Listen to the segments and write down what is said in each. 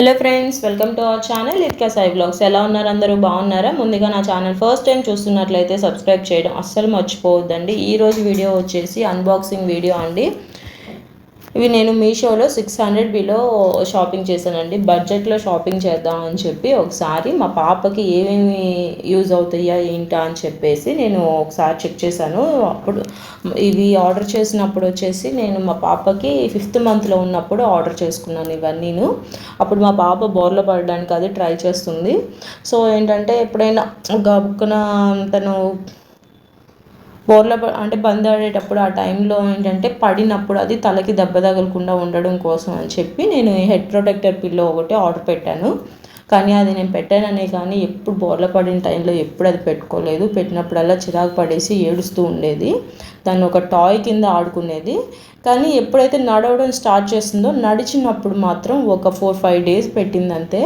Hello friends welcome to our channel ఇట్కా Sai blogs ఎలా ఉన్నారు అందరూ? బాగున్నారా? ముందుగా నా ఛానల్ ఫస్ట్ టైం చూస్తున్నట్లయితే సబ్స్క్రైబ్ చేయడం అస్సలు మర్చిపోవద్దండి. ఈ రోజు వీడియో వచ్చేసి అన్బాక్సింగ్ వీడియో అండి. ఇవి నేను మీషోలో సిక్స్ హండ్రెడ్ బిలో షాపింగ్ చేశానండి. బడ్జెట్లో షాపింగ్ చేద్దాం అని చెప్పి ఒకసారి మా పాపకి ఏమేమి యూజ్ అవుతాయా ఏంటా అని చెప్పేసి నేను ఒకసారి చెక్ చేశాను. అప్పుడు ఇవి ఆర్డర్ చేసినప్పుడు వచ్చేసి నేను మా పాపకి ఫిఫ్త్ మంత్లో ఉన్నప్పుడు ఆర్డర్ చేసుకున్నాను ఇవన్నీను. అప్పుడు మా పాప బోర్లో పడడానికి అది ట్రై చేస్తుంది. సో ఏంటంటే ఎప్పుడైనా గబుక్కున తను బోర్ల అంటే బంద్ ఆడేటప్పుడు ఆ టైంలో ఏంటంటే పడినప్పుడు అది తలకి దెబ్బ తగలకుండా ఉండడం కోసం అని చెప్పి నేను హెడ్ ప్రొటెక్టర్ పిల్లో ఒకటి ఆర్డర్ పెట్టాను. కానీ అది నేను పెట్టాననే కానీ ఎప్పుడు బోర్ల పడిన టైంలో ఎప్పుడు అది పెట్టుకోలేదు. పెట్టినప్పుడల్లా చిరాకు పడేసి ఏడుస్తూ ఉండేది. దాన్ని ఒక టాయ్ కింద ఆడుకునేది. కానీ ఎప్పుడైతే నడవడం స్టార్ట్ చేస్తుందో నడిచినప్పుడు మాత్రం ఒక ఫోర్ ఫైవ్ డేస్ పెట్టిందంతే.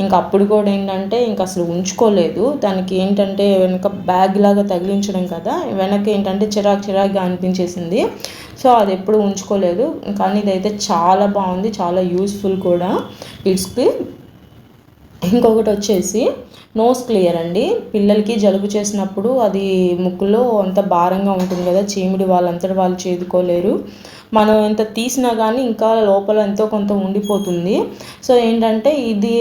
ఇంకా అప్పుడు కూడా ఏంటంటే ఇంకా అసలు ఉంచుకోలేదు. దానికి ఏంటంటే వెనక బ్యాగ్ లాగా తగిలించడం కదా వెనక ఏంటంటే చిరాకు చిరాకుగా అనిపించేసింది. సో అది ఎప్పుడు ఉంచుకోలేదు. కానీ ఇదైతే చాలా బాగుంది. చాలా యూస్ఫుల్ కూడా. కిడ్స్కి ఇంకొకటి వచ్చేసి నోస్ క్లియర్ అండి. పిల్లలకి జలుబు చేసినప్పుడు అది ముక్కులో అంత భారంగా ఉంటుంది కదా చీమిడి వాళ్ళంతటి వాళ్ళు చేదుకోలేరు. మనం ఎంత తీసినా కానీ ఇంకా లోపల ఎంతో కొంత ఉండిపోతుంది. సో ఏంటంటే ఇది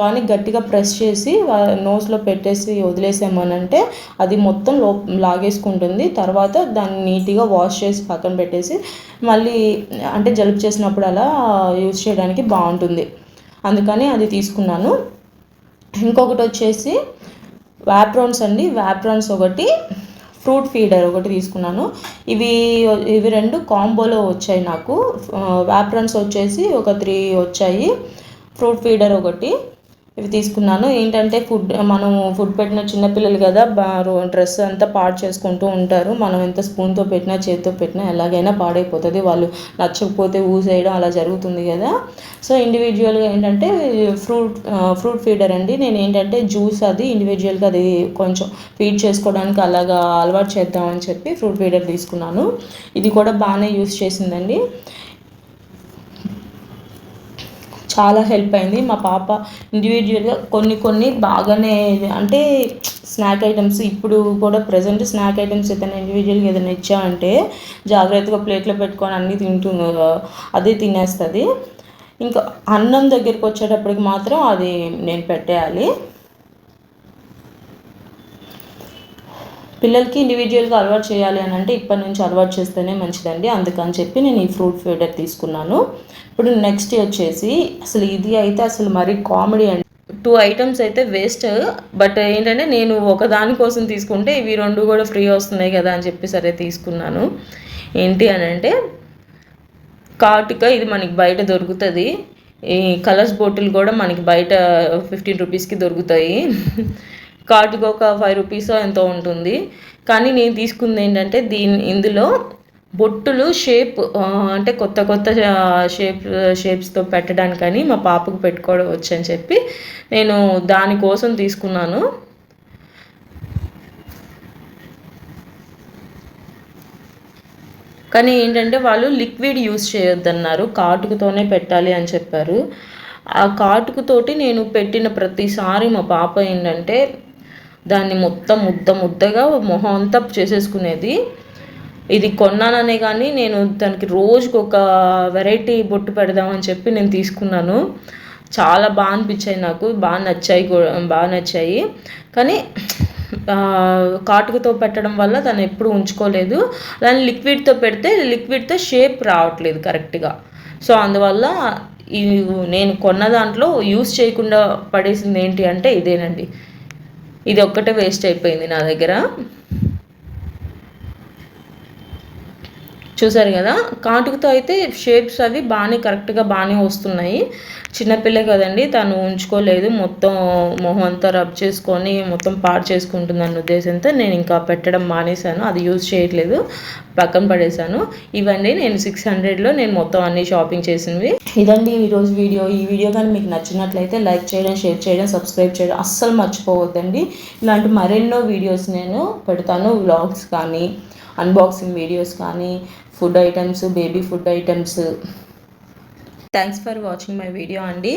కానీ గట్టిగా ప్రెస్ చేసి నోస్లో పెట్టేసి వదిలేసామనంటే అది మొత్తం లో లాగేసుకుంటుంది. తర్వాత దాన్ని నీట్గా వాష్ చేసి పక్కన పెట్టేసి మళ్ళీ అంటే జలుబు చేసినప్పుడు అలా యూజ్ చేయడానికి బాగుంటుంది. అందుకని అది తీసుకున్నాను. ఇంకొకటి వచ్చేసి వ్యాప్రాన్స్ అండి. వ్యాప్రాన్స్ ఒకటి ఫ్రూట్ ఫీడర్ ఒకటి తీసుకున్నాను. ఇవి ఇవి రెండు కాంబోలో వచ్చాయి నాకు. వ్యాప్రాన్స్ వచ్చేసి ఒక త్రీ వచ్చాయి. ఫ్రూట్ ఫీడర్ ఒకటి ఇవి తీసుకున్నాను. ఏంటంటే ఫుడ్ మనం ఫుడ్ పెట్టిన చిన్నపిల్లలు కదా డ్రెస్ అంతా పాడు చేసుకుంటూ ఉంటారు. మనం ఎంత స్పూన్తో పెట్టినా చేతితో పెట్టినా ఎలాగైనా పాడైపోతుంది. వాళ్ళు నచ్చకపోతే ఊసేయడం అలా జరుగుతుంది కదా. సో ఇండివిజువల్గా ఏంటంటే ఫ్రూట్ ఫ్రూట్ ఫీడర్ అండి. నేను ఏంటంటే జ్యూస్ అది ఇండివిజువల్గా అది కొంచెం ఫీడ్ చేసుకోవడానికి అలాగా అలవాటు చేద్దామని చెప్పి ఫ్రూట్ ఫీడర్ తీసుకున్నాను. ఇది కూడా బాగానే యూస్ చేసిందండి. చాలా హెల్ప్ అయింది. మా పాప ఇండివిజువల్గా కొన్ని కొన్ని బాగానే అంటే స్నాక్ ఐటమ్స్ ఇప్పుడు కూడా ప్రజెంట్ స్నాక్ ఐటమ్స్ ఏదైనా ఇండివిజువల్గా ఏదైనా ఇచ్చామంటే జాగ్రత్తగా ప్లేట్లో పెట్టుకొని అన్నీ తింటు అదే తినేస్తుంది. ఇంకా అన్నం దగ్గరికి వచ్చేటప్పటికి మాత్రం అది నేను పెట్టేయాలి. పిల్లలకి ఇండివిజువల్గా అలవాటు చేయాలి అని అంటే ఇప్పటి నుంచి అలవాటు చేస్తేనే మంచిదండి. అందుకని చెప్పి నేను ఈ ఫ్రూట్ ఫీడర్ తీసుకున్నాను. ఇప్పుడు నెక్స్ట్ వచ్చేసి అసలు ఇది అయితే అసలు మరీ కామెడీ అండి. టూ ఐటమ్స్ అయితే వేస్ట్. బట్ ఏంటంటే నేను ఒక దానికోసం తీసుకుంటే ఇవి రెండు కూడా ఫ్రీ వస్తున్నాయి కదా అని చెప్పి సరే తీసుకున్నాను. ఏంటి అని అంటే కాటుక ఇది మనకి బయట దొరుకుతుంది. ఈ కలర్స్ బాటిల్ కూడా మనకి బయట ఫిఫ్టీన్ రూపీస్కి దొరుకుతాయి. కార్డుకి ఒక ఫైవ్ రూపీస్ ఎంతో ఉంటుంది. కానీ నేను తీసుకుంది ఏంటంటే దీని ఇందులో బొట్టులు షేప్ అంటే కొత్త కొత్త షేప్ షేప్స్తో పెట్టడానికని మా పాపకు పెట్టుకోవడం వచ్చని చెప్పి నేను దానికోసం తీసుకున్నాను. కానీ ఏంటంటే వాళ్ళు లిక్విడ్ యూస్ చేయొద్దన్నారు. కాటుకుతోనే పెట్టాలి అని చెప్పారు. ఆ కాటుకుతోటి నేను పెట్టిన ప్రతిసారి మా పాప ఏంటంటే దాన్ని మొత్తం ముద్ద ముద్దగా మొహం అంతా చేసేసుకునేది. ఇది కొన్నాననే కానీ నేను దానికి రోజుకి ఒక వెరైటీ బొట్టు పెడదామని చెప్పి నేను తీసుకున్నాను. చాలా బాగా అనిపించాయి నాకు. బాగా నచ్చాయి బాగా నచ్చాయి. కానీ కాటుకతో పెట్టడం వల్ల దాన్ని ఎప్పుడు ఉంచుకోలేదు. దాన్ని లిక్విడ్తో పెడితే లిక్విడ్తో షేప్ రావట్లేదు కరెక్ట్గా. సో అందువల్ల నేను కొన్న దాంట్లో యూస్ చేయకుండా పడేసింది ఏంటి అంటే ఇదేనండి. ఇది ఒక్కటే వేస్ట్ అయిపోయింది నా దగ్గర. చూసారు కదా? కాటుకతో అయితే షేప్స్ అవి బాగానే కరెక్ట్గా బాగానే వస్తున్నాయి. చిన్నపిల్ల కదండి తను ఉంచుకోలేదు. మొత్తం మొహం అంతా రబ్ చేసుకొని మొత్తం పాడు చేసుకుంటుంది అన్న ఉద్దేశంతో నేను ఇంకా పెట్టడం మానేశాను. అది యూజ్ చేయట్లేదు. పక్కన పడేశాను. ఇవన్నీ నేను సిక్స్ హండ్రెడ్లో నేను మొత్తం అన్ని షాపింగ్ చేసినవి. ఇదండి ఈరోజు వీడియో. ఈ వీడియో కానీ మీకు నచ్చినట్లయితే లైక్ చేయడం షేర్ చేయడం సబ్స్క్రైబ్ చేయడం అస్సలు మర్చిపోవద్దండి. ఇలాంటి మరెన్నో వీడియోస్ నేను పెడతాను వ్లాగ్స్ కానీ అన్బాక్సింగ్ వీడియోస్ కానీ food items baby food items thanks for watching my video అండి.